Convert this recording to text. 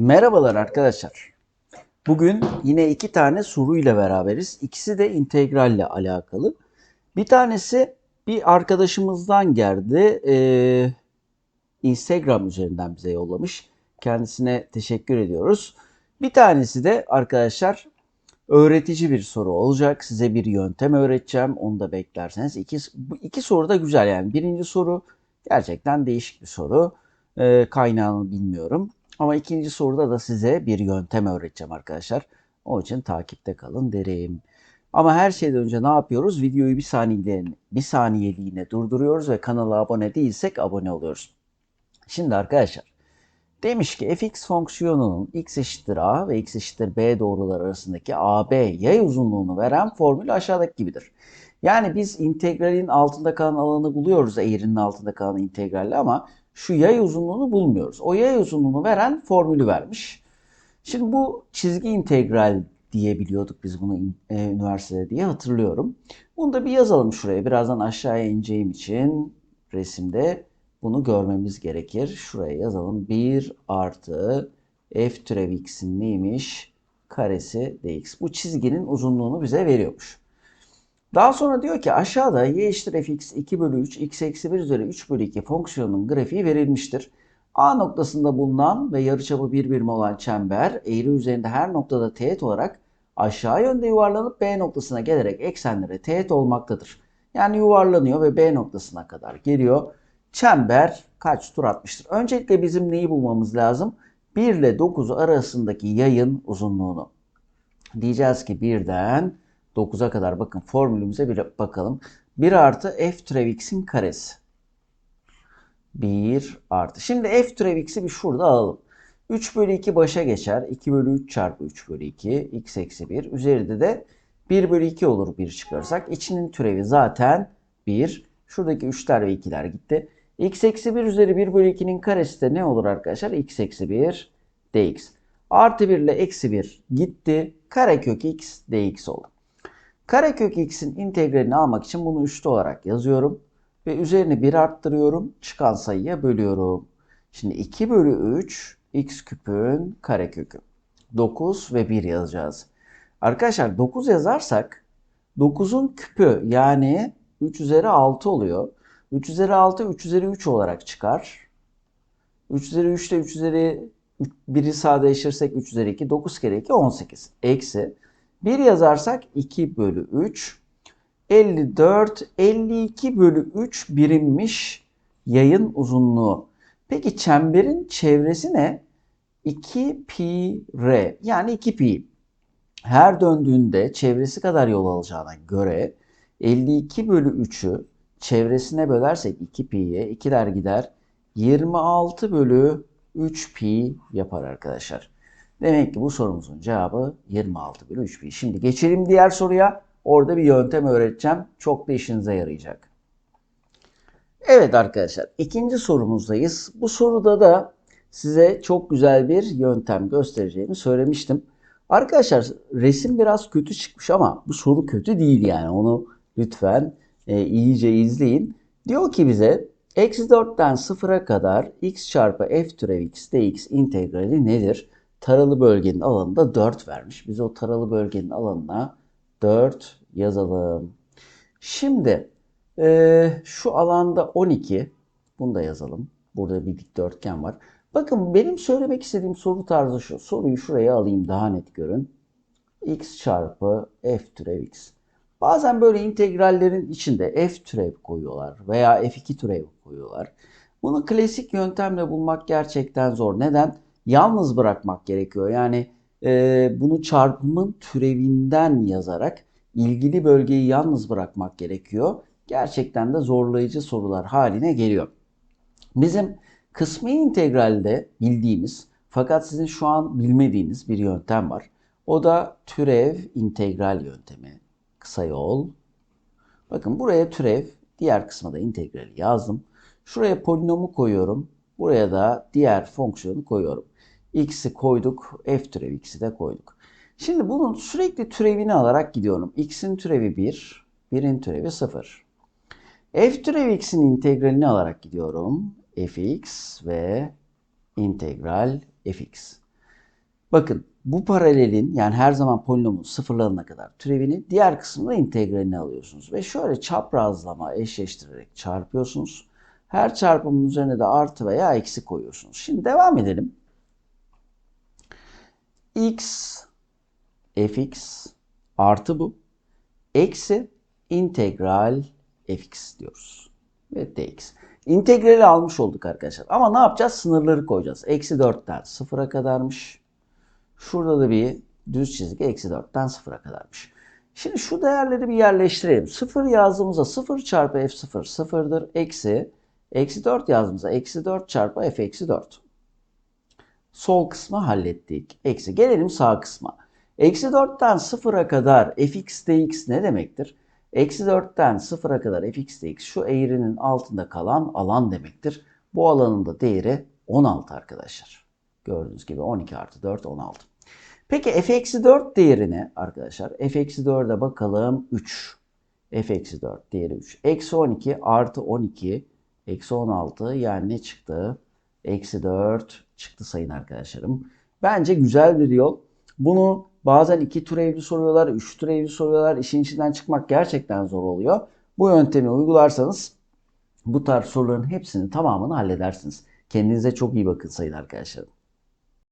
Merhabalar arkadaşlar. Bugün yine iki tane soruyla beraberiz. İkisi de integralle alakalı. Bir tanesi bir arkadaşımızdan geldi. Ee, Instagram üzerinden bize yollamış. Kendisine teşekkür ediyoruz. Bir tanesi de arkadaşlar öğretici bir soru olacak. Size bir yöntem öğreteceğim. Onu da beklerseniz. İki, iki soru da güzel yani. Birinci soru gerçekten değişik bir soru. Ee, kaynağını bilmiyorum. Ama ikinci soruda da size bir yöntem öğreteceğim arkadaşlar. O için takipte kalın derim. Ama her şeyden önce ne yapıyoruz? Videoyu bir saniyeliğine, bir saniyeliğine durduruyoruz ve kanala abone değilsek abone oluyoruz. Şimdi arkadaşlar demiş ki fx fonksiyonunun x eşittir a ve x eşittir b doğrular arasındaki ab yay uzunluğunu veren formül aşağıdaki gibidir. Yani biz integralin altında kalan alanı buluyoruz eğrinin altında kalan integralle ama şu yay uzunluğunu bulmuyoruz. O yay uzunluğunu veren formülü vermiş. Şimdi bu çizgi integral diyebiliyorduk biz bunu e, üniversitede diye hatırlıyorum. Bunu da bir yazalım şuraya. Birazdan aşağıya ineceğim için resimde bunu görmemiz gerekir. Şuraya yazalım. 1 artı f türev x'in neymiş? Karesi dx. Bu çizginin uzunluğunu bize veriyormuş. Daha sonra diyor ki aşağıda y eşittir fx 2 bölü 3 x eksi 1 üzeri 3 bölü 2 fonksiyonunun grafiği verilmiştir. A noktasında bulunan ve yarıçapı bir birim olan çember eğri üzerinde her noktada teğet olarak aşağı yönde yuvarlanıp B noktasına gelerek eksenlere teğet olmaktadır. Yani yuvarlanıyor ve B noktasına kadar geliyor. Çember kaç tur atmıştır? Öncelikle bizim neyi bulmamız lazım? 1 ile 9 arasındaki yayın uzunluğunu. Diyeceğiz ki birden 9'a kadar bakın formülümüze bir bakalım. 1 artı f türev x'in karesi. 1 artı. Şimdi f türev x'i bir şurada alalım. 3 bölü 2 başa geçer. 2 bölü 3 çarpı 3 bölü 2. x eksi 1. Üzerinde de 1 bölü 2 olur 1 çıkarsak. İçinin türevi zaten 1. Şuradaki 3'ler ve 2'ler gitti. x eksi 1 üzeri 1 bölü 2'nin karesi de ne olur arkadaşlar? x eksi 1 dx. Artı 1 ile eksi 1 gitti. Karekök x dx oldu. Karekök x'in integralini almak için bunu üstü olarak yazıyorum. Ve üzerine 1 arttırıyorum. Çıkan sayıya bölüyorum. Şimdi 2 bölü 3 x küpün karekökü. 9 ve 1 yazacağız. Arkadaşlar 9 yazarsak 9'un küpü yani 3 üzeri 6 oluyor. 3 üzeri 6 3 üzeri 3 olarak çıkar. 3 üzeri 3 ile 3 üzeri 1'i sadeleştirirsek 3 üzeri 2 9 kere 2 18. Eksi 1 yazarsak 2 bölü 3. 54, 52 bölü 3 birimmiş yayın uzunluğu. Peki çemberin çevresi ne? 2 pi r yani 2 pi. Her döndüğünde çevresi kadar yol alacağına göre 52 bölü 3'ü çevresine bölersek 2 pi'ye 2'ler gider. 26 bölü 3 pi yapar arkadaşlar. Demek ki bu sorumuzun cevabı 26 bölü 3 pi. Şimdi geçelim diğer soruya. Orada bir yöntem öğreteceğim. Çok da işinize yarayacak. Evet arkadaşlar ikinci sorumuzdayız. Bu soruda da size çok güzel bir yöntem göstereceğimi söylemiştim. Arkadaşlar resim biraz kötü çıkmış ama bu soru kötü değil yani. Onu lütfen e, iyice izleyin. Diyor ki bize eksi 4'ten 0'a kadar x çarpı f türev x dx integrali nedir? Taralı bölgenin alanında 4 vermiş. Biz o taralı bölgenin alanına 4 yazalım. Şimdi e, şu alanda 12. Bunu da yazalım. Burada bir dikdörtgen var. Bakın benim söylemek istediğim soru tarzı şu. Soruyu şuraya alayım daha net görün. x çarpı f türev x. Bazen böyle integrallerin içinde f türev koyuyorlar veya f2 türev koyuyorlar. Bunu klasik yöntemle bulmak gerçekten zor. Neden? Yalnız bırakmak gerekiyor. Yani e, bunu çarpımın türevinden yazarak ilgili bölgeyi yalnız bırakmak gerekiyor. Gerçekten de zorlayıcı sorular haline geliyor. Bizim kısmi integralde bildiğimiz fakat sizin şu an bilmediğiniz bir yöntem var. O da türev integral yöntemi. Kısa yol. Bakın buraya türev, diğer kısma da integrali yazdım. Şuraya polinomu koyuyorum. Buraya da diğer fonksiyonu koyuyorum. X'i koyduk, f türev x'i de koyduk. Şimdi bunun sürekli türevini alarak gidiyorum. X'in türevi 1, 1'in türevi 0. F türev x'in integralini alarak gidiyorum. fx ve integral fx. Bakın bu paralelin yani her zaman polinomun sıfırlanana kadar türevini diğer kısmında integralini alıyorsunuz. Ve şöyle çaprazlama eşleştirerek çarpıyorsunuz. Her çarpımın üzerine de artı veya eksi koyuyorsunuz. Şimdi devam edelim. X fx artı bu eksi integral fx diyoruz. Ve dx. İntegrali almış olduk arkadaşlar. Ama ne yapacağız? Sınırları koyacağız. Eksi 4'ten 0'a kadarmış. Şurada da bir düz çizgi eksi 4'ten 0'a kadarmış. Şimdi şu değerleri bir yerleştirelim. 0 yazdığımızda 0 çarpı f0 sıfırdır. Eksi, eksi 4 yazdığımızda eksi 4 çarpı f eksi 4. Sol kısmı hallettik. Eksi. Gelelim sağ kısma. Eksi 4'ten 0'a kadar fx dx ne demektir? Eksi 4'ten 0'a kadar fx dx şu eğrinin altında kalan alan demektir. Bu alanın da değeri 16 arkadaşlar. Gördüğünüz gibi 12 artı 4 16. Peki f eksi 4 değeri ne arkadaşlar? f eksi 4'e bakalım 3. f eksi 4 değeri 3. Eksi 12 artı 12 eksi 16 yani ne çıktı? Eksi 4 çıktı sayın arkadaşlarım. Bence güzel bir yol. Bunu bazen iki türevli soruyorlar, üç türevli soruyorlar. İşin içinden çıkmak gerçekten zor oluyor. Bu yöntemi uygularsanız bu tarz soruların hepsini tamamını halledersiniz. Kendinize çok iyi bakın sayın arkadaşlarım.